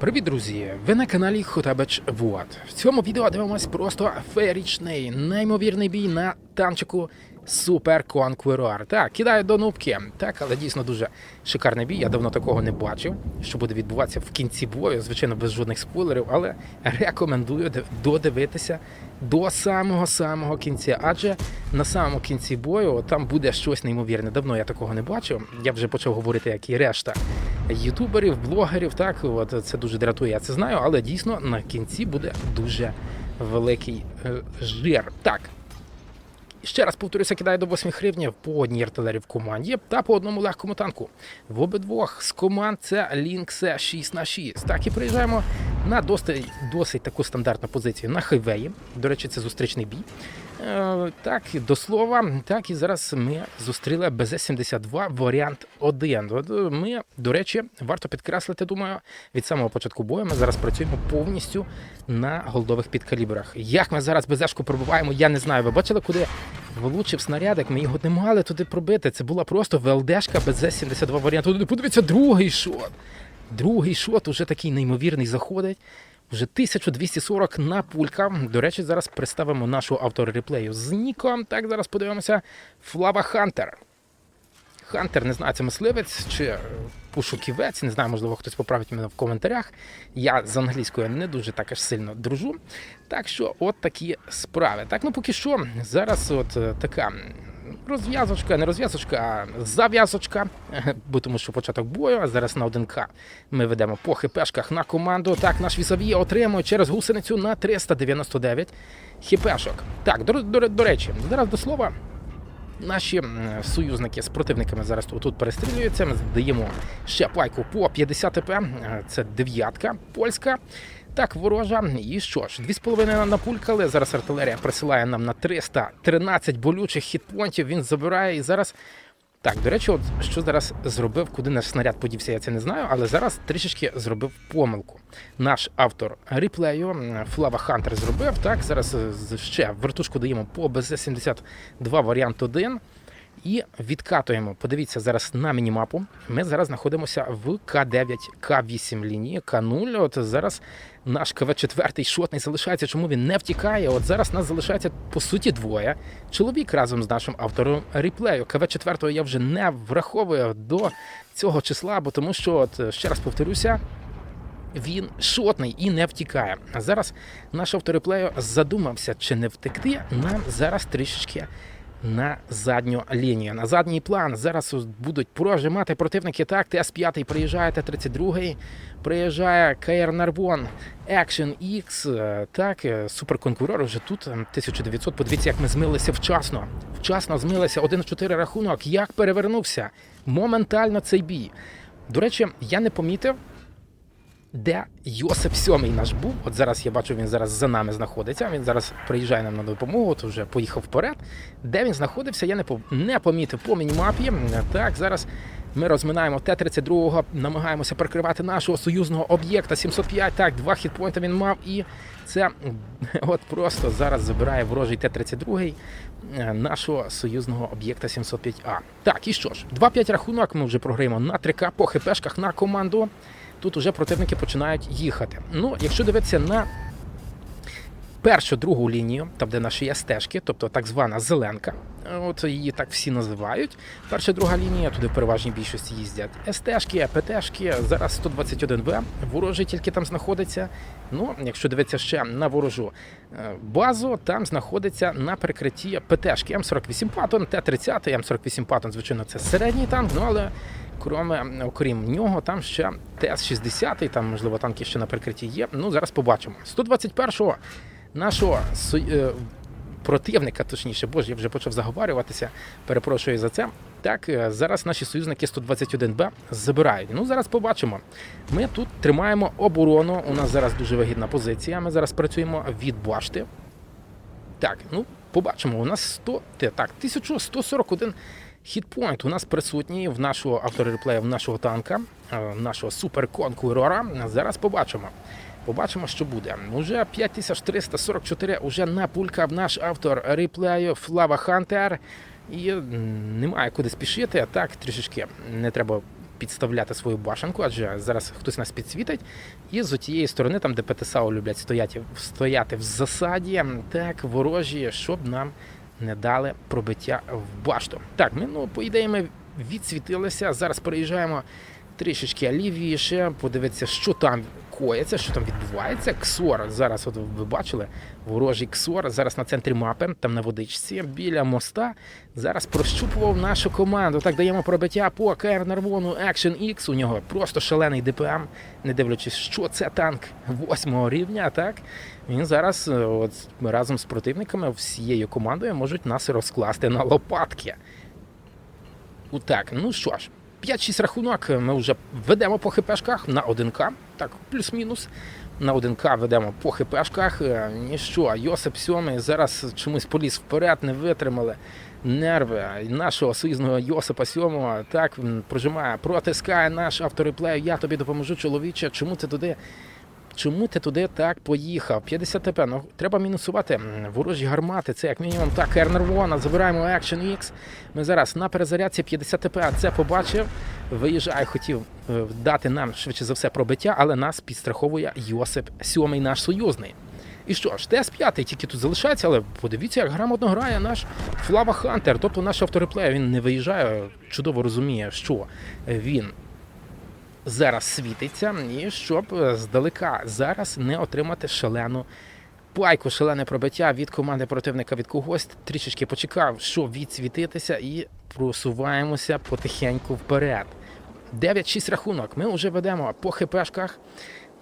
Привіт, друзі! Ви на каналі Хотабеч Вот. В цьому відео дивимось просто феєрічний, неймовірний бій на танчику Super Conqueror. Так, кидаю до нубки. Так, але дійсно дуже шикарний бій. Я давно такого не бачив, що буде відбуватися в кінці бою. Звичайно, без жодних спойлерів, але рекомендую додивитися до самого самого кінця. Адже на самому кінці бою там буде щось неймовірне. Давно я такого не бачив. Я вже почав говорити, як і решта ютуберів, блогерів. Так, от це дуже дратує, я це знаю, але дійсно на кінці буде дуже великий е, жир. Так. Ще раз повторюся, кидаю до 8 гривень по одній артилерії в команді та по одному легкому танку. В обидвох з команд це Lynx 6 на 6 Так і приїжджаємо на досить, досить таку стандартну позицію на хайвеї. До речі, це зустрічний бій. Е, так, до слова, так і зараз ми зустріли БЗ-72 варіант 1. Е, Ми, до речі, варто підкреслити, думаю, від самого початку бою ми зараз працюємо повністю на голдових підкалібрах. Як ми зараз БЗшку пробиваємо, я не знаю. Ви бачили, куди влучив снарядик, ми його не мали туди пробити. Це була просто ВЛДшка БЗ-72 варіант 1. Подивіться, другий шот. Другий шот уже такий неймовірний заходить. Вже 1240 на пулька. До речі, зараз представимо нашу автореплею з Ніком. Так, зараз подивимося. Флава Хантер. Хантер, не знаю, це мисливець чи пошуківець, не знаю, можливо, хтось поправить мене в коментарях. Я з англійською не дуже так аж сильно дружу. Так що, от такі справи. Так, ну поки що, зараз от е, така розв'язочка, не розв'язочка, а зав'язочка, бо тому що початок бою, а зараз на 1К ми ведемо по хпшках на команду. Так, наш візаві отримує через гусеницю на 399 хпшок. Так, до, до, до речі, зараз до слова. Наші союзники з противниками зараз тут, перестрілюються. Ми даємо ще пайку по 50 ТП. Е, Це дев'ятка польська. Так, ворожа. І що ж, 2,5 напулькали. Зараз артилерія присилає нам на 313 болючих хітпонтів. Він забирає і зараз. Так, до речі, от що зараз зробив, куди наш снаряд подівся, я це не знаю, але зараз трішечки зробив помилку. Наш автор реплею м, Флава Хантер зробив. Так, зараз е, ще вертушку даємо по БЗ-72 варіант 1 і відкатуємо. Подивіться зараз на мінімапу. Ми зараз знаходимося в К9, К8 лінії, К0. От зараз наш КВ-4 шотний залишається. Чому він не втікає? От зараз нас залишається по суті двоє. Чоловік разом з нашим автором реплею. КВ-4 я вже не враховую до цього числа, бо тому що, от, ще раз повторюся, він шотний і не втікає. А зараз наш автореплею задумався, чи не втекти нам зараз трішечки на задню лінію. На задній план зараз будуть прожимати противники. Так, ТС-5 приїжджає, Т-32 приїжджає КР Нарвон, Action X, так, е, суперконкурор вже тут е, 1900. Подивіться, як ми змилися вчасно. Вчасно змилися. 1-4 рахунок. Як перевернувся моментально цей бій. До речі, я не помітив, де Йосип Сьомий наш був. От зараз я бачу, він зараз за нами знаходиться. Він зараз приїжджає нам на допомогу, то вже поїхав вперед. Де він знаходився, я не по- не помітив по мінімапі. Так, зараз ми розминаємо Т-32, намагаємося прикривати нашого союзного об'єкта 705. Так, два хітпойнти він мав, і це от просто зараз забирає ворожий Т-32 е, нашого союзного об'єкта 705А. Так, і що ж, 2-5 рахунок ми вже програємо на 3К по хпшках на команду тут уже противники починають їхати. Ну, якщо дивитися на першу другу лінію, там де наші є стежки, тобто так звана зеленка, от її так всі називають. Перша друга лінія, туди в переважній більшості їздять СТшки, ПТшки, зараз 121В, ворожий тільки там знаходиться. Ну, якщо дивитися ще на ворожу е, базу, там знаходиться на перекритті ПТшки М48 Паттон, Т-30, М48 Паттон, звичайно, це середній танк, ну але Кроме, окрім нього, там ще ТС-60, там, можливо, танки ще на прикритті є. Ну, зараз побачимо. 121-го нашого е, противника, точніше, боже, я вже почав заговарюватися, перепрошую за це. Так, е, зараз наші союзники 121Б забирають. Ну, зараз побачимо. Ми тут тримаємо оборону. У нас зараз дуже вигідна позиція. Ми зараз працюємо від башти. Так, ну побачимо. У нас 100, так, 1141 хітпойнт у нас присутній в нашого автореплею, в нашого танка, е, нашого суперконкурора. Зараз побачимо. Побачимо, що буде. Уже 5344 уже напулькав наш автор реплею Флава Хантер. І немає куди спішити, так трішечки не треба підставляти свою башенку, адже зараз хтось нас підсвітить. І з тієї сторони, там, де ПТСАУ люблять стояти, стояти в засаді, так ворожі, щоб нам не дали пробиття в башту. Так, ми, ну, по ідеї, ми відсвітилися. Зараз переїжджаємо трішечки лівіше, подивитися, що там коїться, що там відбувається. Ксор зараз, от ви бачили, ворожий ксор зараз на центрі мапи, там на водичці, біля моста. Зараз прощупував нашу команду. Так даємо пробиття по КР Нарвону Action X. У нього просто шалений ДПМ, не дивлячись, що це танк восьмого рівня. Так він зараз е, от, разом з противниками всією командою можуть нас розкласти на лопатки. Так, ну що ж, 5-6 рахунок ми вже ведемо по хпшках на 1К. Так, плюс-мінус. На 1К ведемо по хпшках. Ніщо, Йосип Сьомий зараз чомусь поліз вперед, не витримали нерви нашого союзного Йосипа Сьомого. Так, він прожимає, протискає наш автореплею. Я тобі допоможу, чоловіче. Чому ти туди? Чому ти туди так поїхав? 50 ТП. Ну треба мінусувати ворожі гармати. Це як мінімум так. Ернервона. Забираємо Action X. Ми зараз на перезарядці 50 ТП. Це побачив. Виїжджає, хотів е, дати нам швидше за все пробиття, але нас підстраховує Йосип Сьомий, наш союзний. І що ж, ТС-5 тільки тут залишається, але подивіться, як грамотно грає наш Флава Хантер, тобто наш автореплеєр, він не виїжджає, чудово розуміє, що він зараз світиться, і щоб е, здалека зараз не отримати шалену пайку, шалене пробиття від команди противника від когось. Трішечки почекав, що відсвітитися, і просуваємося потихеньку вперед. 9-6 рахунок. Ми вже ведемо по хпшках.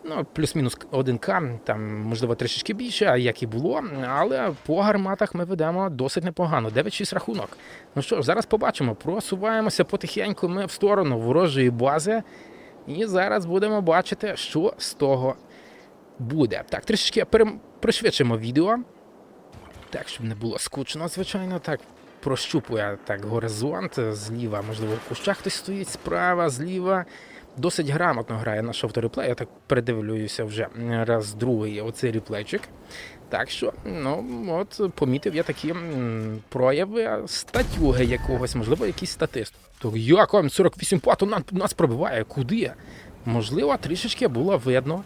Ну, плюс-мінус 1К, там, можливо, трішечки більше, як і було, але по гарматах ми ведемо досить непогано. 9-6 рахунок. Ну що ж, зараз побачимо. Просуваємося потихеньку ми в сторону ворожої бази. І зараз будемо бачити, що з того буде. Так, трішечки пришвидшимо відео. Так, щоб не було скучно, звичайно. Так, прощупує так горизонт. Зліва, можливо, в кущах хтось стоїть, справа, зліва. Досить грамотно грає наш автореплей. Я так передивлююся вже раз другий оцей реплейчик. Так що, ну от помітив я такі прояви статюги якогось, можливо, якийсь статист. То як 48 пату нам- нас пробиває? Куди? Можливо, трішечки було видно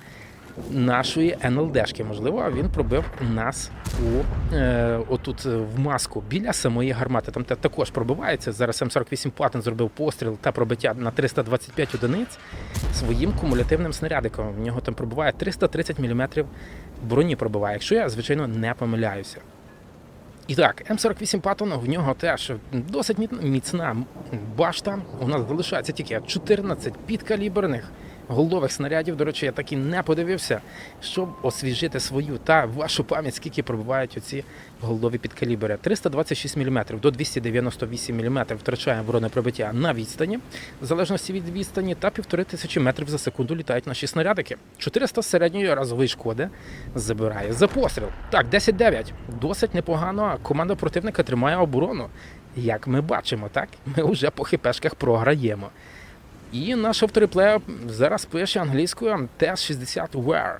нашої НЛДшки. Можливо, він пробив нас у е, отут е, в маску біля самої гармати. Там також пробивається. Зараз М48 Платин зробив постріл та пробиття на 325 одиниць своїм кумулятивним снарядиком. В нього там пробиває 330 мм броні пробиває, якщо я, звичайно, не помиляюся. І так, М48 Паттон, в нього теж досить міцна башта. У нас залишається тільки 14 підкаліберних голдових снарядів. До речі, я так і не подивився, щоб освіжити свою та вашу пам'ять, скільки пробивають оці голдові підкалібери. 326 мм до 298 мм втрачає бронепробиття на відстані, в залежності від відстані, та 1500 метрів за секунду літають наші снарядики. 400 середньої разової шкоди забирає за постріл. Так, 10-9. Досить непогано. Команда противника тримає оборону. Як ми бачимо, так? Ми вже по хпшках програємо. І наш автореплеєр зараз пише англійською TS-60 Where.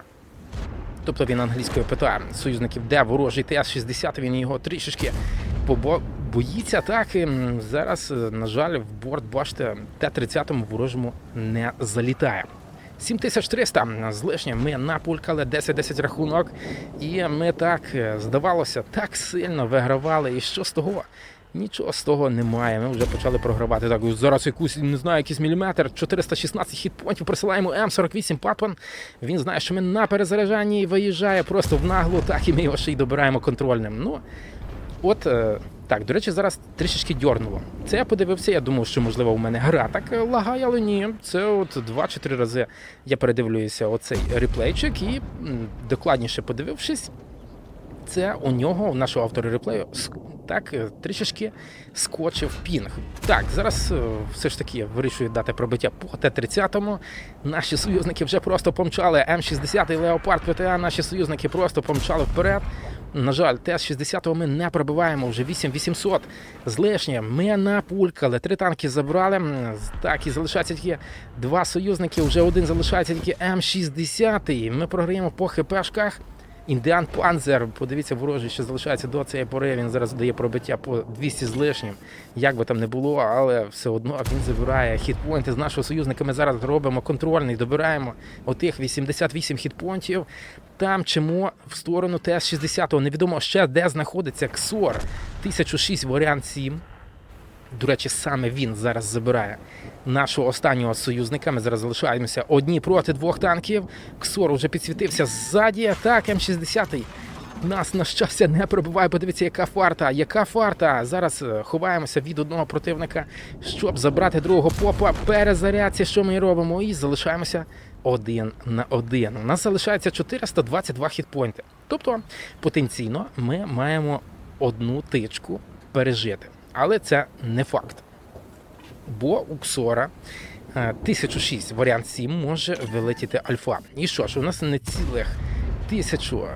Тобто він англійською питає союзників, де ворожий ТС-60, він його трішечки побо... боїться. Так, і зараз, е, на жаль, в борт, бачите, Т-30 ворожому не залітає. 7300 з лишнім ми напулькали 10-10 рахунок, і ми так, е, здавалося, так сильно вигравали. І що з того? Нічого з того немає. Ми вже почали програвати. Так, зараз якусь, не знаю, якийсь міліметр, 416 хітпонтів присилаємо М48 Патван. Він знає, що ми на перезаряджанні виїжджає просто в наглу, так і ми його ще й добираємо контрольним. Ну, от е, так, до речі, зараз трішечки дьорнуло. Це я подивився, я думав, що можливо у мене гра так е, лагає, але ні. Це от два чи три рази я передивлююся оцей реплейчик і докладніше подивившись. Це у нього, у нашого автора реплею, так е, трішечки скочив пінг. Так, зараз е, все ж таки вирішую дати пробиття по Т-30. Наші союзники вже просто помчали М60 Леопард ПТА, наші союзники просто помчали вперед. На жаль, Т-60 ми не пробиваємо вже 8800 з лишнім. Ми напулькали, три танки забрали. Так, і залишається тільки два союзники. Вже один залишається тільки М60. Ми програємо по ХПшках. Індіан Панзер, подивіться, ворожий, що залишається до цієї пори. Він зараз дає пробиття по 200 з лишнім. Як би там не було, але все одно він забирає хітпойнти з нашого союзника. Ми зараз робимо контрольний, добираємо отих 88 хітпойнтів. Там чимо в сторону ТС-60. Невідомо ще де знаходиться Ксор 1006 варіант 7. До речі, саме він зараз забирає нашого останнього союзника. Ми зараз залишаємося одні проти двох танків. Ксор вже підсвітився ззаді. Так, М60 нас на щастя не пробиває. Подивіться, яка фарта, яка фарта. Зараз е, ховаємося від одного противника, щоб забрати другого попа. Перезарядці, що ми робимо, і залишаємося один на один. У нас залишається 422 хітпойнти. Тобто потенційно ми маємо одну тичку пережити. Але це не факт. Бо у Ксора е, 1006 варіант 7 може вилетіти альфа. І що ж, у нас не цілих тисячу,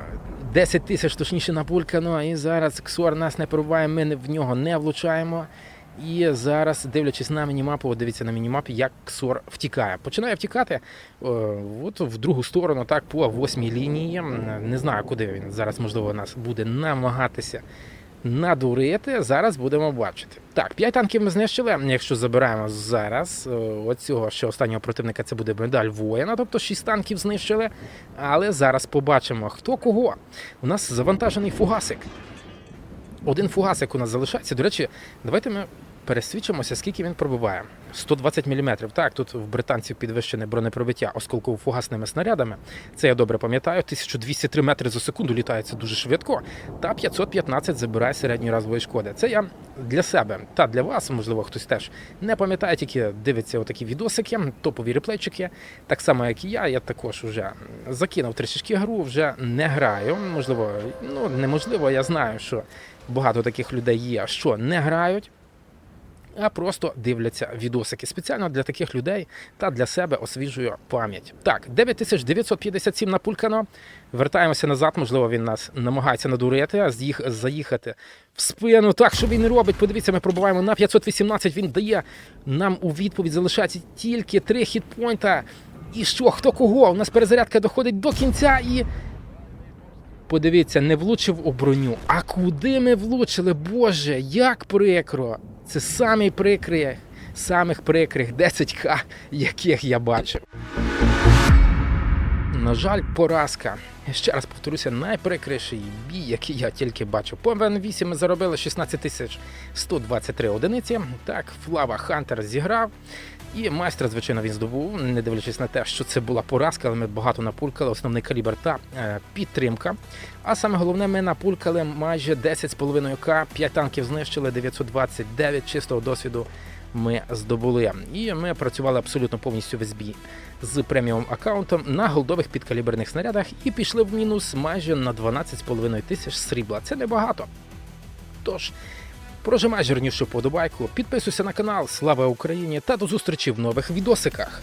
10 тисяч точніше напулькано, і зараз Ксор нас не пробиває, ми в нього не влучаємо. І зараз, дивлячись на мінімапу, дивіться на мінімапі, як Ксор втікає. Починає втікати е, от в другу сторону, так, по восьмій лінії. Не знаю, куди він зараз, можливо, нас буде намагатися надурити. Зараз будемо бачити. Так, 5 танків ми знищили. Якщо забираємо зараз е, оцього ще останнього противника, це буде медаль воїна, тобто 6 танків знищили. Але зараз побачимо, хто кого. У нас завантажений фугасик. Один фугасик у нас залишається. До речі, давайте ми пересвідчимося, скільки він пробиває. 120 мм. Так, тут в британців підвищене бронепробиття осколково-фугасними снарядами. Це я добре пам'ятаю. 1203 метри за секунду літається дуже швидко. Та 515 забирає середньої разової шкоди. Це я для себе та для вас, можливо, хтось теж не пам'ятає, тільки дивиться отакі відосики, топові реплейчики. Так само, як і я. Я також вже закинув трішечки гру, вже не граю. Можливо, ну неможливо, я знаю, що багато таких людей є, що не грають. А просто дивляться відосики спеціально для таких людей та для себе освіжую пам'ять. Так, 9957 напулькано. Вертаємося назад. Можливо, він нас намагається надурити, а з'їх- заїхати в спину. Так, що він робить? Подивіться, ми пробуваємо на 518. Він дає нам у відповідь залишається тільки три хітпойнта. І що? Хто кого? У нас перезарядка доходить до кінця і. Подивіться, не влучив у броню. А куди ми влучили? Боже, як прикро! Це самі прикрі, самих прикрих 10к, яких я бачив. На жаль, поразка. Ще раз повторюся, найприкріший бій, який я тільки бачив. По МВН-8 ми заробили 16 123 одиниці. Так, Флава Хантер зіграв. І майстра, звичайно, він здобув, не дивлячись на те, що це була поразка, але ми багато напулькали, основний калібр та е, підтримка. А саме головне, ми напулькали майже 10,5К, 5 танків знищили, 929 чистого досвіду ми здобули. І ми працювали абсолютно повністю весь бій з преміум аккаунтом на голдових підкаліберних снарядах і пішли в мінус майже на 12,5 тисяч срібла. Це небагато. Тож, прожимай жирнішу подобайку, підписуйся на канал, слава Україні та до зустрічі в нових відосиках.